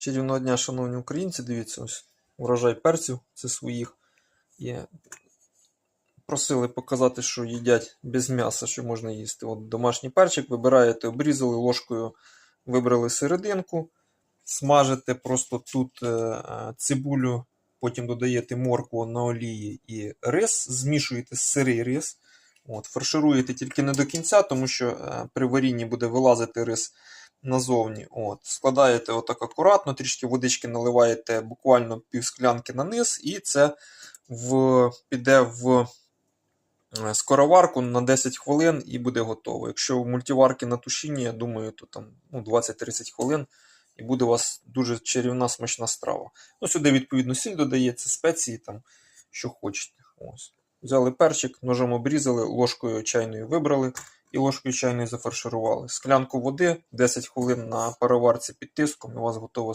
Чарівного дня, шановні українці, дивіться, ось урожай перців, це своїх. Є. Просили показати, що їдять без м'яса, що можна їсти. От домашній перчик вибираєте, обрізали ложкою, вибрали серединку, смажите просто тут е, цибулю, потім додаєте моркву на олії і рис, змішуєте сирий рис. От, фаршируєте тільки не до кінця, тому що е, при варінні буде вилазити рис назовні. От, складаєте отак акуратно, трішки водички наливаєте буквально пів склянки на низ, і це в, піде в е, скороварку на 10 хвилин і буде готово. Якщо в мультиварки на тушінні, я думаю, то там ну, 20-30 хвилин і буде у вас дуже чарівна смачна страва. Ну, сюди, відповідно, сіль додається, спеції, там, що хочете. Ось. Взяли перчик, ножом обрізали, ложкою чайною вибрали і ложкою чайною зафарширували. Склянку води 10 хвилин на пароварці під тиском, і у вас готова